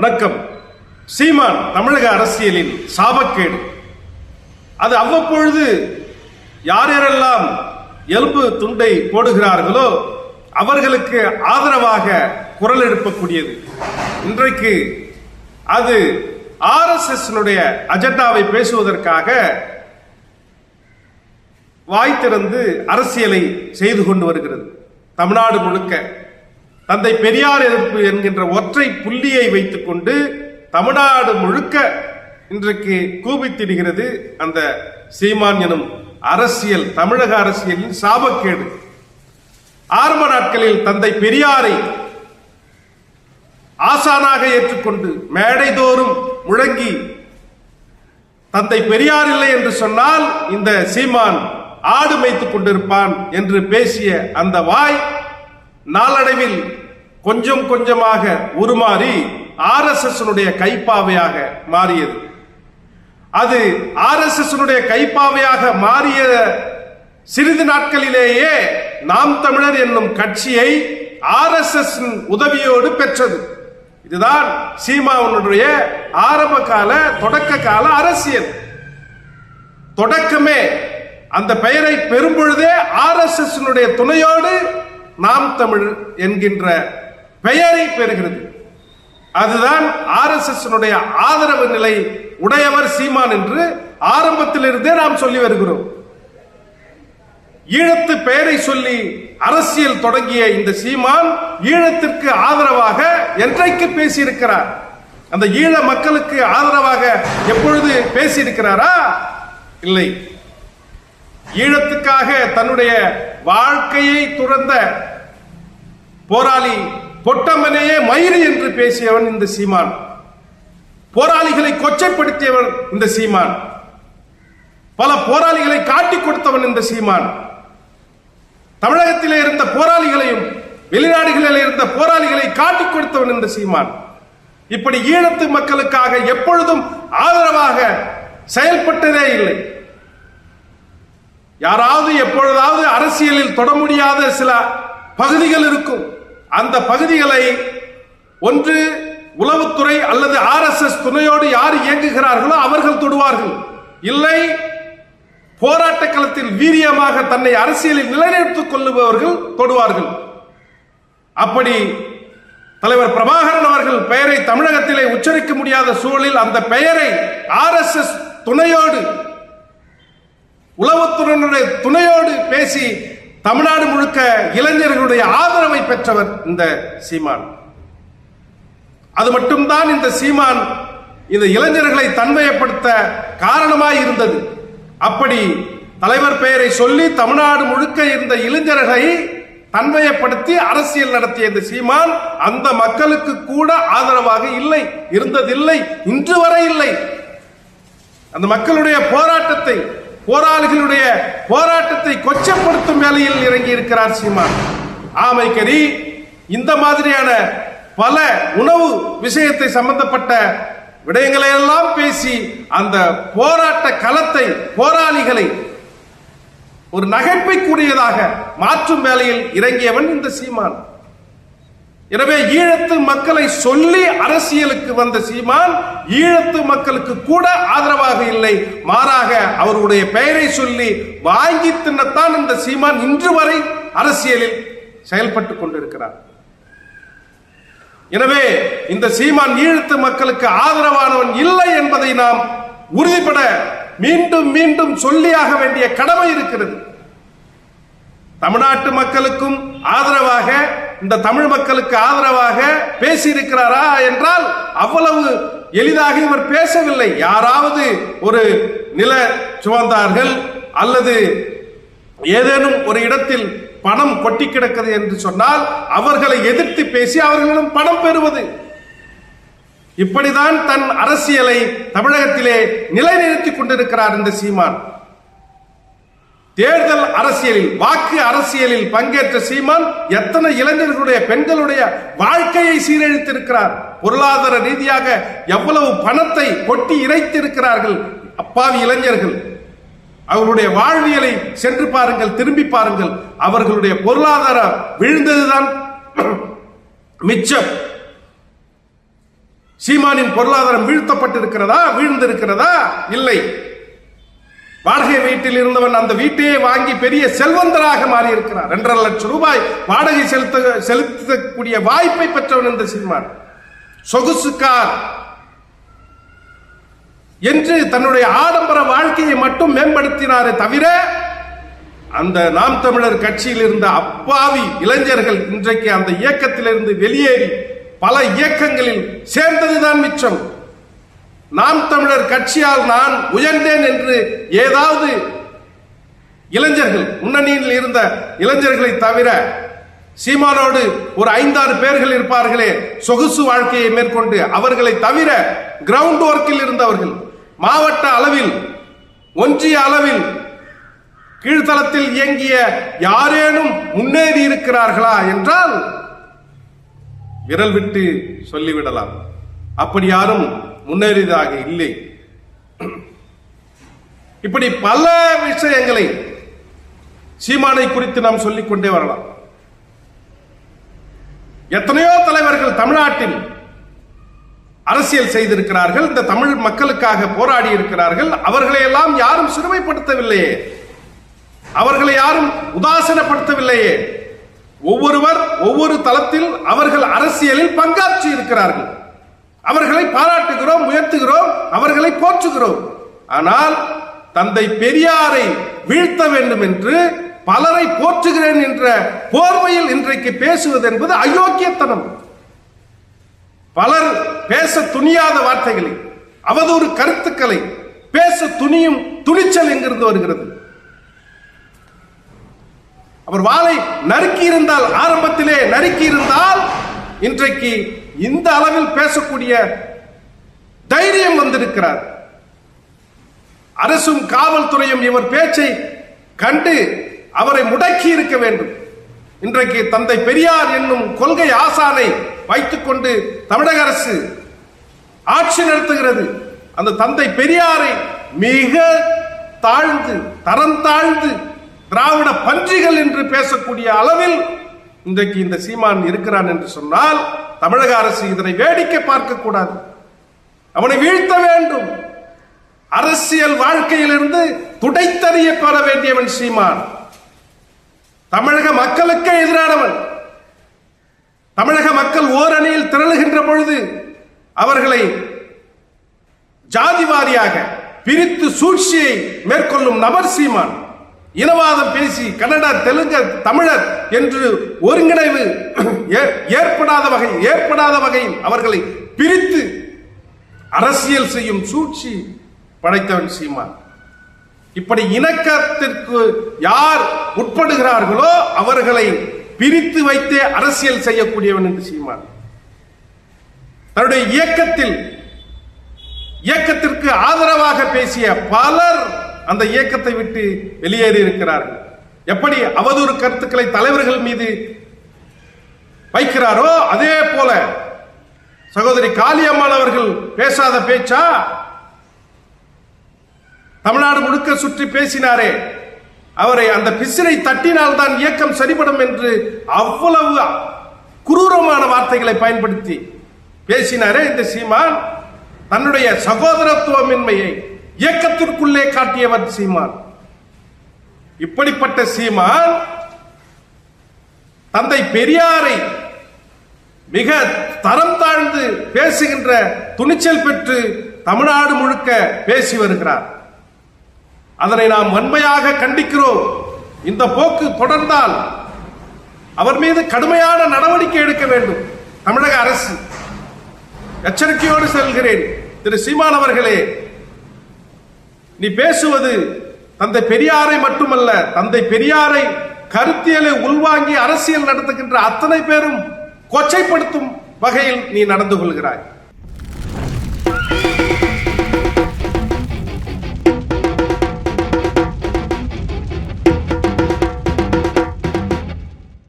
வணக்கம். சீமான் தமிழக அரசியலின் சாபக்கேடு. அது அவ்வப்பொழுது யார் யாரெல்லாம் எலும்பு துண்டை போடுகிறார்களோ அவர்களுக்கு ஆதரவாக குரல் எழுப்பக்கூடியது. இன்றைக்கு அது ஆர்எஸ்எஸ்னுடைய அஜெண்டாவை பேசுவதற்காக வாய் திறந்து அரசியலை செய்து கொண்டு வருகிறது. தமிழ்நாடு முழுக்க. தந்தை பெரியார் எதிர்ப்பு என்கின்ற ஒற்றை புள்ளியை வைத்துக்கொண்டு தமிழ்நாடு முழுக்க இன்றைக்கு கூபித்திடுகிறது அந்த சீமான் எனும் அரசியல் தமிழக அரசியலின் சாபக்கேடு. ஆரம்ப நாட்களில் தந்தை பெரியாரை ஆசானாக ஏற்றுக்கொண்டு மேடைதோறும் முழங்கி தந்தை பெரியார் இல்லை என்று சொன்னால் இந்த சீமான் ஆடு மேய்த்துக் கொண்டிருப்பான் என்று பேசிய அந்த வாய் நாளடைவில் கொஞ்சம் கொஞ்சமாக உருமாறி ஆர் எஸ் எஸ் கைப்பாவையாக மாறியது. அது ஆர் எஸ் எஸ் கைப்பாவையாக மாறிய சிறிது நாட்களிலேயே நாம் தமிழர் என்னும் கட்சியை ஆர் எஸ் எஸ் உதவியோடு பெற்றது. இதுதான் சீமாவனுடைய ஆரம்ப கால தொடக்க கால அரசியல். தொடக்கமே அந்த பெயரை பெறும் பொழுதே ஆர் எஸ் எஸ் துணையோடு நாம் தமிழ் என்கின்ற பெயரை பெறுகிறது. அதுதான் ஆர் எஸ் எஸ் ஆதரவு நிலை உடையவர் சீமான் என்று ஆரம்பத்திலிருந்தே நாம் சொல்லி வருகிறோம். ஈழத்து பெயரை சொல்லி அரசியல் தொடங்கிய இந்த சீமான் ஈழத்திற்கு ஆதரவாக என்றைக்கு பேசியிருக்கிறார்? அந்த ஈழ மக்களுக்கு ஆதரவாக எப்பொழுது பேசியிருக்கிறாரா? இல்லை. ஈழத்துக்காக தன்னுடைய வாழ்க்கையை துறந்த போராளி பொட்டம்மனையே மயிறு என்று பேசியவன் இந்த சீமான். போராளிகளை கொச்சைப்படுத்தியவன் இந்த சீமான். பல போராளிகளை காட்டிக் கொடுத்தவன் இந்த சீமான். தமிழகத்திலே இருந்த போராளிகளையும் வெளிநாடுகளில் இருந்த போராளிகளை காட்டிக் கொடுத்தவன் இந்த சீமான். இப்படி ஈழத்து மக்களுக்காக எப்பொழுதும் ஆதரவாக செயல்பட்டதே இல்லை. யாராவது எப்பொழுதாவது அரசியலில் தொட முடியாத சில பகுதிகள் இருக்கும். அந்த பகுதிகளை ஒன்று உளவுத்துறை அல்லது ஆர் எஸ் எஸ் துணையோடு யார் இயங்குகிறார்களோ அவர்கள் தொடுவார்கள். இல்லை போராட்ட களத்தில் வீரியமாக தன்னை அரசியலில் நிலைநிறுத்திக் கொள்ளுபவர்கள் தொடுவார்கள். அப்படி தலைவர் பிரபாகரன் அவர்கள் பெயரை தமிழகத்திலே உச்சரிக்க முடியாத சூழலில் அந்த பெயரை ஆர் எஸ் எஸ் துணையோடு உளவுத்துறையினுடைய துணையோடு பேசி தமிழ்நாடு முழுக்க இளைஞர்களுடைய ஆதரவை பெற்றவர் இந்த சீமான். அது மட்டும்தான் இந்த சீமான் இந்த இளைஞர்களை தன்மையப்படுத்த காரணமாய் இருந்தது. அப்படி தலைவர் பெயரை சொல்லி தமிழ்நாடு முழுக்க இருந்த இளைஞர்களை தன்மையப்படுத்தி அரசியல் நடத்திய இந்த சீமான் அந்த மக்களுக்கு கூட ஆதரவாக இல்லை இருந்ததில்லை இன்று வரை இல்லை. அந்த மக்களுடைய போராட்டத்தை போராளிகளுடைய போராட்டத்தை கொச்சப்படுத்தும் வேலையில் இறங்கி இருக்கிறார் சீமான். ஆமைக்கரி இந்த மாதிரியான பல உணவு விஷயத்தை சம்பந்தப்பட்ட விடயங்களை எல்லாம் பேசி அந்த போராட்ட களத்தை போராளிகளை ஒரு நகைப்பைக்குரியதாக மாற்றும் வேலையில் இறங்கியவன் இந்த சீமான். எனவே ஈழத்து மக்களை சொல்லி அரசியலுக்கு வந்த சீமான் ஈழத்து மக்களுக்கு கூட ஆதரவாக இல்லை. மாறாக அவருடைய பெயரை சொல்லி வாங்கி தின்னத்தான் இந்த சீமான் இன்று வரை அரசியலில் செயல்பட்டுக் கொண்டிருக்கிறார். எனவே இந்த சீமான் ஈழத்து மக்களுக்கு ஆதரவானவன் இல்லை என்பதை நாம் உறுதிப்பட மீண்டும் மீண்டும் சொல்லியாக வேண்டிய கடமை இருக்கிறது. தமிழ்நாட்டு மக்களுக்கும் ஆதரவாக இந்த தமிழ் மக்களுக்கு ஆதரவாக பேசியிருக்கிறாரா என்றால் அவ்வளவு எளிதாக இவர் பேசவில்லை. யாராவது ஒரு நில சுமந்தார்கள் அல்லது ஏதேனும் ஒரு இடத்தில் பணம் கொட்டி கிடக்கிறது என்று சொன்னால் அவர்களை எதிர்த்து பேசி அவர்களிடம் பணம் பெறுவது. இப்படிதான் தன் அரசியலை தமிழகத்திலே நிலைநிறுத்திக் கொண்டிருக்கிறார் இந்த சீமான். தேர்தல் அரசியலில் வாக்கு அரசியலில் பங்கேற்ற சீமான் எத்தனை இளைஞர்களுடைய பெண்களுடைய வாழ்க்கையை சீரழித்திருக்கிறார்? பொருளாதார ரீதியாக எவ்வளவு பணத்தை கொட்டி இறைத்திருக்கிறார்கள் அப்பாவி இளைஞர்கள்? அவர்களுடைய வாழ்வியலை சென்று பாருங்கள் திரும்பி பாருங்கள். அவர்களுடைய பொருளாதாரம் விழுந்ததுதான் மிச்சம். சீமானின் பொருளாதாரம் வீழ்த்தப்பட்டிருக்கிறதா வீழ்ந்திருக்கிறதா? இல்லை. வாடகை வீட்டில் இருந்தவன் அந்த வீட்டையே வாங்கி பெரிய செல்வந்தராக மாறியிருக்கிறார் இரண்டரை லட்சம் ரூபாய் வாடகை செலுத்த செலுத்தக்கூடிய வாய்ப்பை பெற்றவன் இந்த சீமான் சொகுசுக்கார் என்று தன்னுடைய ஆடம்பர வாழ்க்கையை மட்டும் மேம்படுத்தினாரே தவிர அந்த நாம் தமிழர் கட்சியில் இருந்த அப்பாவி இளைஞர்கள் இன்றைக்கு அந்த இயக்கத்திலிருந்து வெளியேறி பல இயக்கங்களில் சேர்ந்ததுதான் மிச்சம். நாம் தமிழர் கட்சியால் நான் உயர்ந்தேன் என்று ஏதாவது இளைஞர்கள் முன்னணியில் இருந்த இளைஞர்களை தவிர சீமானோடு ஒரு ஐந்தாறு பேர்கள் இருப்பார்களே சொகுசு வாழ்க்கையை மேற்கொண்டு அவர்களை தவிர கிரவுண்ட் ஒர்க்கில் இருந்தவர்கள் மாவட்ட அளவில் ஒன்றிய அளவில் கீழ்த்தளத்தில் இயங்கிய யாரேனும் முன்னேறி இருக்கிறார்களா என்றால் விரல் விட்டு சொல்லிவிடலாம். அப்படி யாரும் முன்னேறியதாக இல்லை. இப்படி பல விஷயங்களை சீமானை குறித்து நாம் சொல்லிக் கொண்டே வரலாம். எத்தனையோ தலைவர்கள் தமிழ்நாட்டில் அரசியல் செய்திருக்கிறார்கள் இந்த தமிழ் மக்களுக்காக போராடி இருக்கிறார்கள். அவர்களை எல்லாம் யாரும் சிறுமைப்படுத்தவில்லையே. அவர்களை யாரும் உதாசீனப்படுத்தவில்லையே. ஒவ்வொருவர் ஒவ்வொரு தளத்தில் அவர்கள் அரசியலில் பங்காற்றி இருக்கிறார்கள் அவர்களை பாராட்டுகிறோம் உயர்த்துகிறோம் அவர்களை போற்றுகிறோம். ஆனால் தந்தை பெரியாரை வீழ்த்த வேண்டும் என்று பலரை போற்றுகிறேன் என்ற போர்வையில் இன்றைக்கு பேசுவது என்பது அயோக்கியத்தனம். பலர் பேச துணியாத வார்த்தைகளை அவதூறு கருத்துக்களை பேச துணியும் துணிச்சல் எங்கிருந்து வருகிறது? அவர் வாளை நறுக்கி இருந்தால் ஆரம்பத்திலே நறுக்கி இருந்தால் இன்றைக்கு இந்த அளவில் பேசக்கூடிய தைரியம் வந்திருக்கிறார். அரசும் காவல்துறையும் இவர் பேச்சை கண்டு அவரை முடக்கி இருக்க வேண்டும். இன்றைக்கு தந்தை பெரியார் என்னும் கொள்கை ஆசானை வைத்துக்கொண்டு தமிழக அரசு ஆட்சி நடத்துகிறது. அந்த தந்தை பெரியாரை மிக தாழ்ந்து தரம் தாழ்ந்து திராவிட பன்றிகள் என்று பேசக்கூடிய அளவில் இன்றைக்கு இந்த சீமான் இருக்கிறான் என்று சொன்னால் தமிழக அரசு இதனை வேடிக்கை பார்க்க கூடாது அவனை வீழ்த்த வேண்டும். அரசியல் வாழ்க்கையிலிருந்து துடைத்தறிய பெற வேண்டியவன் சீமான். தமிழக மக்களுக்கே எதிரானவன். தமிழக மக்கள் ஓரணியில் திரளுகின்ற பொழுது அவர்களை ஜாதி வாரியாக பிரித்து சூழ்ச்சியை மேற்கொள்ளும் நபர் சீமான். இனவாதம் பேசி கன்னட தெலுங்கு தமிழர் என்று ஒருங்கிணைவு ஏ- ஏற்படாத வகை ஏற்படாத வகையில் அவர்களை பிரித்து அரசியல் செய்யும் சூழ்ச்சி படைத்தவன் சீமான். இப்படி இணக்கத்திற்கு யார் உட்படுகிறார்களோ அவர்களை பிரித்து வைத்தே அரசியல் செய்யக்கூடியவன் என்று சீமான். தன்னுடைய இயக்கத்தில் இயக்கத்திற்கு ஆதரவாக பேசிய பலர் அந்த இயக்கத்தை விட்டு வெளியேறி இருக்கிறார்கள். எப்படி அவதூறு கருத்துக்களை தலைவர்கள் மீது வைக்கிறாரோ அதே போல சகோதரி காளியம்மாள் அவர்கள் பேசாத பேச்சா? தமிழ்நாடு முழுக்க சுற்றி பேசினாரே. அவரை அந்த பிசினை தட்டினால் தான் இயக்கம் சரிபடும் என்று அவ்வளவு குரூரமான வார்த்தைகளை பயன்படுத்தி பேசினாரே இந்த சீமான். தன்னுடைய சகோதரத்துவமின்மையை இயக்கத்திற்குள்ளே காட்டியவர் சீமான். இப்படிப்பட்ட சீமான் தந்தை பெரியாரை மிக தரம் தாழ்ந்து பேசுகின்ற துணிச்சல் பெற்று தமிழ்நாடு முழுக்க பேசி வருகிறார். அதனை நாம் வன்மையாக கண்டிக்கிறோம். இந்த போக்கு தொடர்ந்தால் அவர் மீது கடுமையான நடவடிக்கை எடுக்க வேண்டும். தமிழக அரசு எச்சரிக்கையோடு செல்கிறேன். திரு சீமான் அவர்களே நீ பேசுவது தந்தை பெரியாரை மட்டுமல்ல தந்தை பெரியாரை கருத்தியலை உள்வாங்கி அரசியல் நடத்துகின்ற அத்தனை பேரும் கொச்சைப்படுத்தும் வகையில் நீ நடந்து கொள்கிறாய்.